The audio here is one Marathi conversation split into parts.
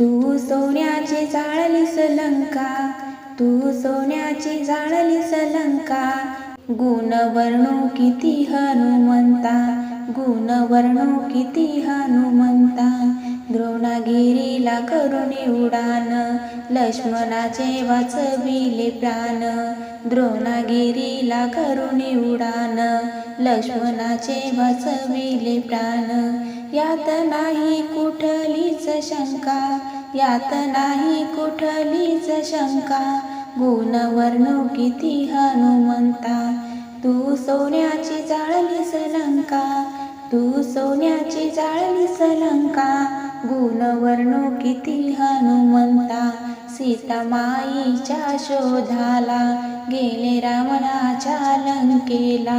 तू सोन्याची जाळली सलंका तू सोन्याची जाळली लंका. गुण वर्णू किती हनुमंता गुण वर्णू किती हनुमंता. द्रोणागिरीला करुणी उडान. लक्ष्मणाचे वाचविले प्राण. द्रोणागिरीला करुणी उडान. लक्ष्मणाचे वाचविले प्राण. यात नाही कुठलीच शंका. यात नाही कुठलीच शंका. गुणवर्णू किती हनुमंता. तू सोन्याची जाळलीस लंका. तू सोन्याची जाळली सलंका गुणवर्णो किती हनुमंता सीता माईच्या शोधाला गेले रावणाच्या लंकेला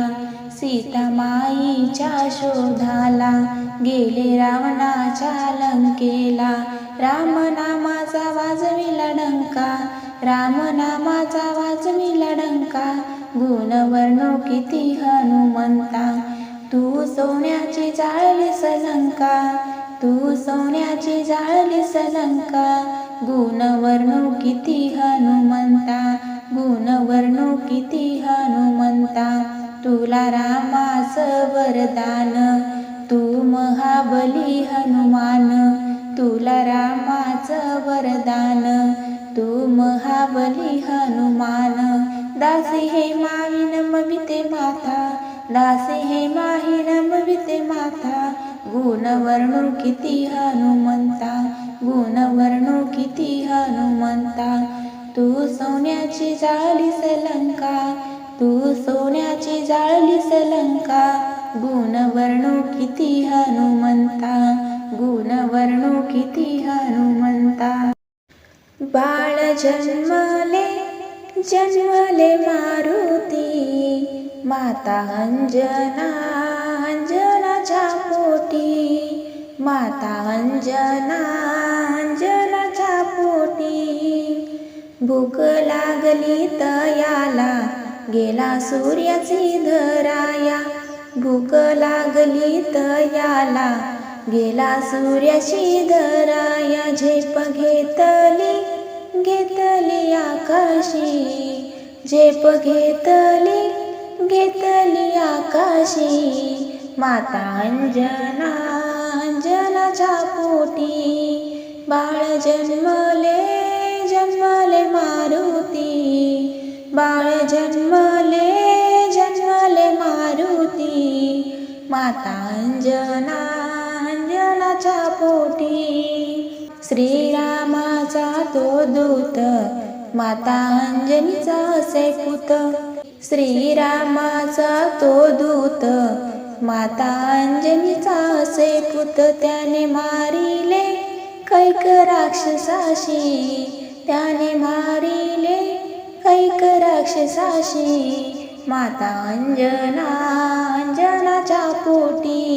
सीता माईच्या शोधाला गेले रावणाच्या लंकेला. रामनामाचा वाजविला डंका रामनामाचा वाजविला डंका गुणवर्ण किती हनुमंता तू सोन्याची जाळली सलंका तू सोन्याची जाळली सलंका. गुणवर्णू किती हनुमंता गुण वर्णू किती हनुमंता. तुला रामास वरदान तू महाबली हनुमान. तुला रामाचं वरदान तू महाबली हनुमान. दासी हे माही नमविते माता दासी हे माही रमविते माता गुणवर्णो किती हनुमंता गुणवर्णो किती हनुमंता. तू सोन्याची जाळी सलंका तू सोन्याची जाळलीस सलंका गुणवर्णो किती हनुमंता गुणवर्णो किती हनुमंता. बाळ जन्मले जन्मले मारुती माता अंजना अंजनाच्या पोटी. माता अंजना अंजनाच्या पोटी. भूक लागली तयाला गेला सूर्याची धराया. भूक लागली तयाला गेला सूर्याची धराया. झेप घेतली घेतली आकाशी. झेप घेतली घेतली आकाशी माता अंजना अंजनाच्या पोटी. बाळ जन्मले जन्मले मारुती. बाळ जन्मले जन्मले मारुती. माता अंजना अंजनाच्या पोटी. श्रीरामाचा तो दूत माता अंजनीचा असे पुत. श्रीरामाचा तो दूत. माता अंजनीचा असे पुत त्याने मारिले. कैक राक्षसाशी त्याने मारिले. कैक राक्षसाशी माता अंजना अंजनाच्या पोटी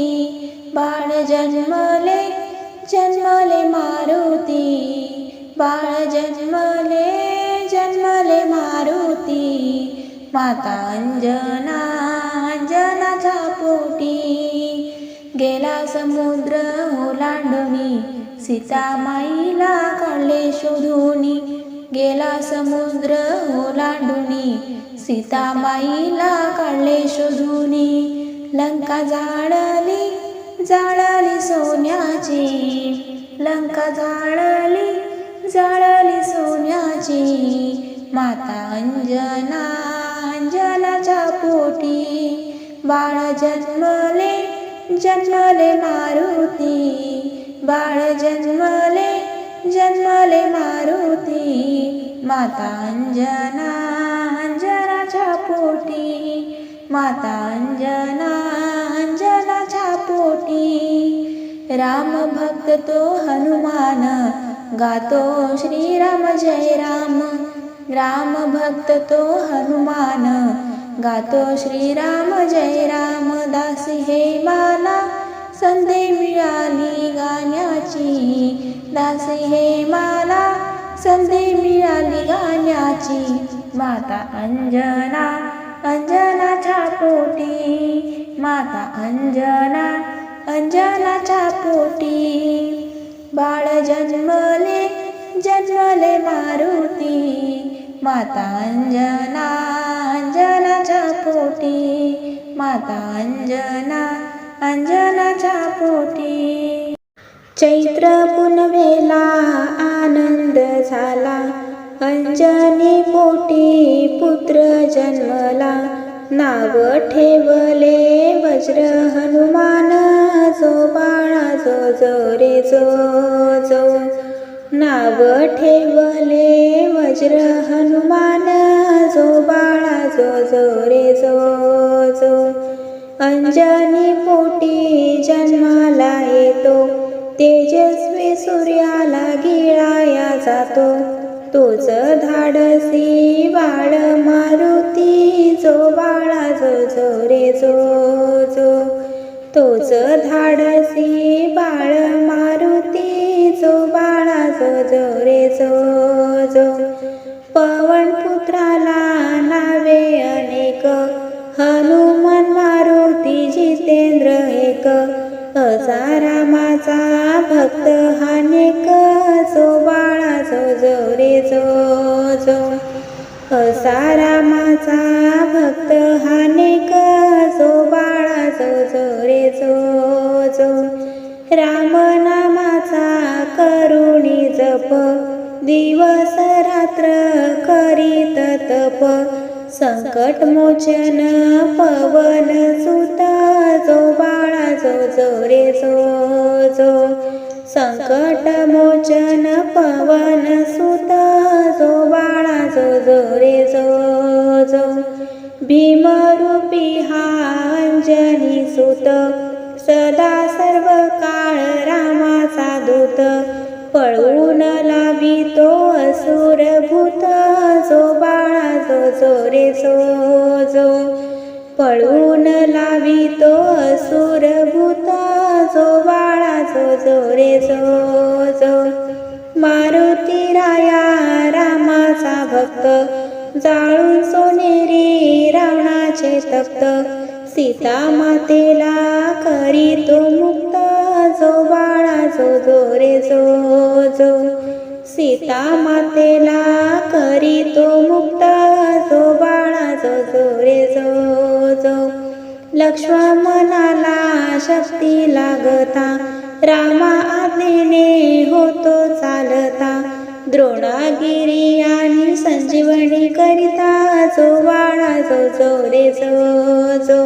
बाळ जन्मले जन्मले मारुती. बाळ जन्मले जन्मले मारुती. माता अंजना अंजनाच्या पोटी. गेला समुद्र ओलांडुनी सीतामाईला काढले शोधुनी. गेला समुद्र ओलांडुनी सीतामाईला काढले शोधुनी. लंका जाळली जाळली सोन्याची. लंका जाळली जाळली सोन्याची. माता अंजना अंजनाच्या बाळ जन्मले जन्मले मारुती. बाळ जन्मले जन्मले मारुती. माता अंजना अंजनाच्या पोटी. माता अंजना अंजनाच्या पोटी. राम भक्त तो हनुमान. गातो श्रीराम जय राम. राम भक्त तो हनुमान. गातो श्रीराम जय राम दासी हे मला संधी मिळाली गाण्याची दासी हे मला संधी मिळाली गाण्याची. माता अंजना अंजनाच्या पोटी. माता अंजना अंजनाच्या पोटी. बाळ जन्मले जन्मले मारुती. माता अंजना अंजनाच्या पोटी माता अंजना अंजनाच्या पोटी. चैत्र पुनवेला आनंद झाला अंजनी पोटी पुत्र जन्मला. नाव ठेवले वज्र हनुमान जो बाळा जो जो रे जो जो. नाव ठेवले वज्र हनुमान जो बाळा जो जो रे जो जो. अंजनी पोटी जन्माला येतो तेजस्वी सूर्याला गिळाया जातो. तोच धाडसी बाळ मारुती जो बाळा जो जो रे जो जो. तोच धाडसी बाळ मारुती जो जो पवन पुत्राला नावे अनेक हनुमान मारुती जितेंद्र एक असा रामाचा भक्त हानेक जो बाळा जो जो रे जो जो असा रामाचा भक्त हानेक जो बाळा जो जो रे जो दिवस रात्र करीत तप. संकट मोचन पवन सुत. जो बाळा जो जो रे जो जो. संकट मोचन पवन सुत. जो बाळा जो जो रे जो जो. भीमरूपी हा अंजनी सुत. सदा सर्व काळ रामाचा दूत. पळवून लावितो असुर भूत जो बाळा जो जो रे जो जो. पळवून लावितो असुर भूत जो बाळा जो जो रे जो जो. मारुती राया रामाचा भक्त जाळून सोनेरी रावणाचे तप्त. सीता मातेला करी तो मुक्त जो बाळा जो जो रे जो जो सीता मातेला करीतो मुक्त जो बाळा जो जो रे जो जो लक्ष्मणाला शक्ती लागता रामा आज्ञेने होतो चालता द्रोणागिरी आणि संजीवनी करिता जो बाळा जो जो रे जो जो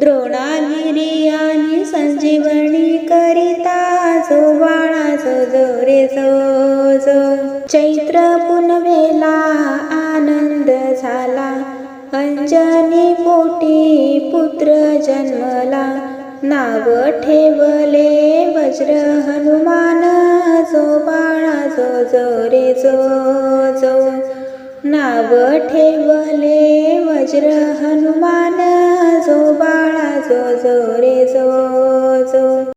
द्रोणागिरी आणि संजीवनी बाळा जो जो रे जो जो चैत्र पुनवेला आनंद झाला. अंजनी पोटी पुत्र जन्मला. नाव ठेवले वज्र हनुमान. जो बाळा जो जो रे जो जो नाव ठेवले वज्र हनुमान. जो बाळा जो जो रे जो जो